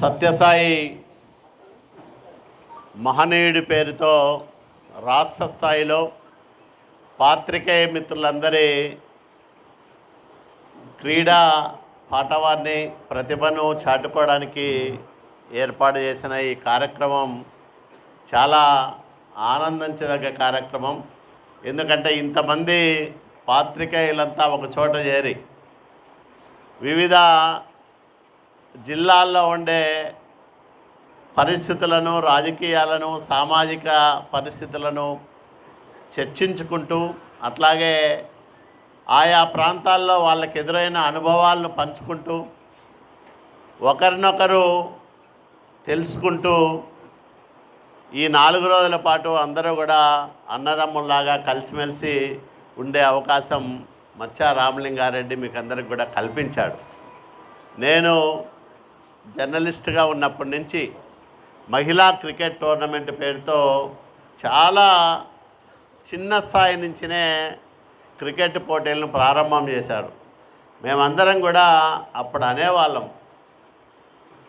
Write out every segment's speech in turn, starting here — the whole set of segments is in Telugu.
సత్యసాయి మహనీయుడి పేరుతో రాష్ట్ర స్థాయిలో పాత్రికేయ మిత్రులందరి క్రీడా పాటవాన్ని ప్రతిభను చాటుకోవడానికి ఏర్పాటు చేసిన ఈ కార్యక్రమం చాలా ఆనందించదగ్గ కార్యక్రమం. ఎందుకంటే ఇంతమంది పాత్రికేయులంతా ఒక చోట చేరి వివిధ జిల్లాల్లో ఉండే పరిస్థితులను రాజకీయాలను సామాజిక పరిస్థితులను చర్చించుకుంటూ అట్లాగే ఆయా ప్రాంతాల్లో వాళ్ళకి ఎదురైన అనుభవాలను పంచుకుంటూ ఒకరినొకరు తెలుసుకుంటూ ఈ నాలుగు రోజుల పాటు అందరూ కూడా అన్నదమ్ముల్లాగా కలిసిమెలిసి ఉండే అవకాశం మచ్చా రామలింగారెడ్డి మీకు అందరికి కూడా కల్పించాడు. నేను జర్నలిస్ట్గా ఉన్నప్పటి నుంచి మహిళా క్రికెట్ టోర్నమెంట్ పేరుతో చాలా చిన్న స్థాయి నుంచినే క్రికెట్ పోటీలను ప్రారంభం చేశారు. మేమందరం కూడా అప్పుడు అనేవాళ్ళం.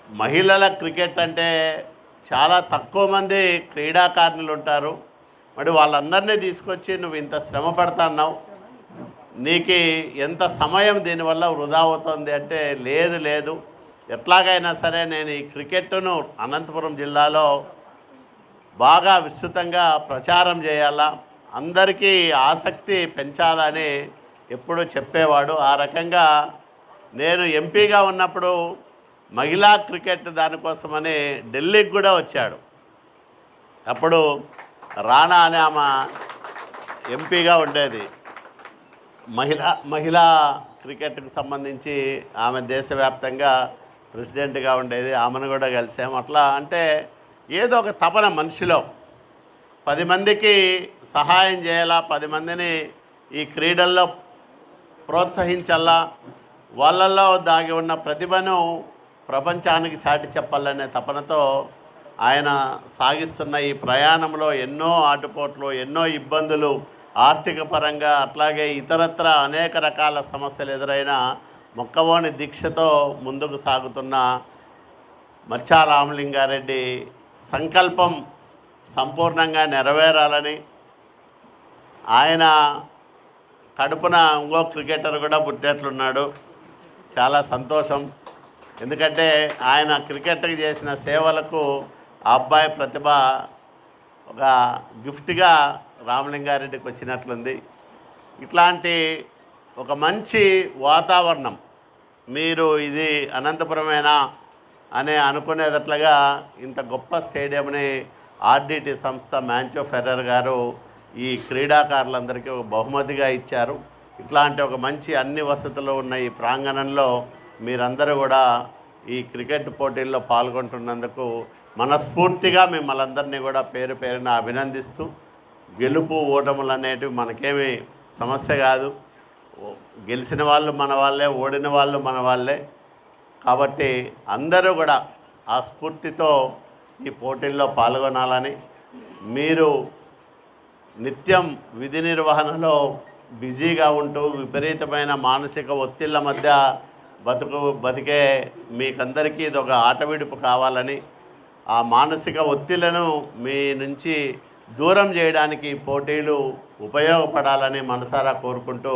మహిళల క్రికెట్ అంటే చాలా తక్కువ మంది క్రీడాకారులు ఉంటారు. మరి వాళ్ళందరినీ తీసుకొచ్చి నువ్వు ఇంత శ్రమ పడుతున్నావు నీకు ఎంత సమయం దీనివల్ల వృధా అవుతుంది అంటే లేదు లేదు. ఎట్లాగైనా సరే నేను ఈ క్రికెట్ను అనంతపురం జిల్లాలో బాగా విస్తృతంగా ప్రచారం చేయాలా? అందరికీ ఆసక్తి పెంచాలని ఎప్పుడూ చెప్పేవాడు. ఆ రకంగా నేను ఎంపీగా ఉన్నప్పుడు మహిళా క్రికెట్ దానికోసమని ఢిల్లీకి కూడా వచ్చాడు. అప్పుడు రాణా అనే ఆమె ఎంపీగా ఉండేది. మహిళా మహిళా క్రికెట్కి సంబంధించి ఆమె దేశవ్యాప్తంగా ప్రెసిడెంట్గా ఉండేది ఆమెను కూడా కలిసాము అట్లా అంటే ఏదో ఒక తపన మనిషిలో. పది మందికి సహాయం చేయాలా పది మందిని ఈ క్రీడల్లో ప్రోత్సహించాలా వాళ్ళల్లో దాగి ఉన్న ప్రతిభను ప్రపంచానికి చాటి చెప్పాలనే తపనతో ఆయన సాగిస్తున్న ఈ ప్రయాణంలో ఎన్నో ఆటుపోట్లు ఎన్నో ఇబ్బందులు ఆర్థిక పరంగా అట్లాగే ఇతరత్ర అనేక రకాల సమస్యలు ఎదురైన మొక్కవోని దీక్షతో ముందుకు సాగుతున్న మచ్చా రామలింగారెడ్డి సంకల్పం సంపూర్ణంగా నెరవేరాలని ఆయన కడుపున ఇంకో క్రికెటర్ కూడా పుట్టినట్లున్నాడు. చాలా సంతోషం. ఎందుకంటే ఆయన క్రికెట్కి చేసిన సేవలకు ఆ అబ్బాయి ప్రతిభ ఒక గిఫ్ట్గా రామలింగారెడ్డికి వచ్చినట్లుంది. ఇట్లాంటి ఒక మంచి వాతావరణం. మీరు ఇది అనంతపురమేనా అని అనుకునేటట్లుగా ఇంత గొప్ప స్టేడియంని ఆర్డిటి సంస్థ మ్యాంచో ఫెర్రర్ గారు ఈ క్రీడాకారులందరికీ ఒక బహుమతిగా ఇచ్చారు. ఇట్లాంటి ఒక మంచి అన్ని వసతులు ఉన్న ఈ ప్రాంగణంలో మీరందరూ కూడా ఈ క్రికెట్ పోటీల్లో పాల్గొంటున్నందుకు మనస్ఫూర్తిగా మిమ్మల్ని అందరినీ కూడా పేరు పేరున అభినందిస్తూ గెలుపు ఓటములు అనేటివి మనకేమీ సమస్య కాదు. గెలిచిన వాళ్ళు మన వాళ్ళే ఓడిన వాళ్ళు మన వాళ్ళే. కాబట్టి అందరూ కూడా ఆ స్ఫూర్తితో ఈ పోటీల్లో పాల్గొనాలని మీరు నిత్యం విధి నిర్వహణలో బిజీగా ఉంటూ విపరీతమైన మానసిక ఒత్తిళ్ళ మధ్య బతుకు బతికే మీకందరికీ ఇది ఒక ఆటవిడుపు కావాలని ఆ మానసిక ఒత్తిళ్ళను మీ నుంచి దూరం చేయడానికి పోటీలు ఉపయోగపడాలని మనసారా కోరుకుంటూ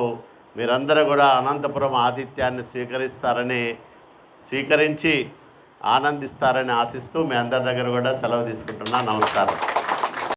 మీరందరూ కూడా అనంతపురం ఆతిథ్యాన్ని స్వీకరిస్తారని స్వీకరించి ఆనందిస్తారని ఆశిస్తూ మీ అందరి దగ్గర కూడా సెలవు తీసుకుంటున్నా. నమస్కారం.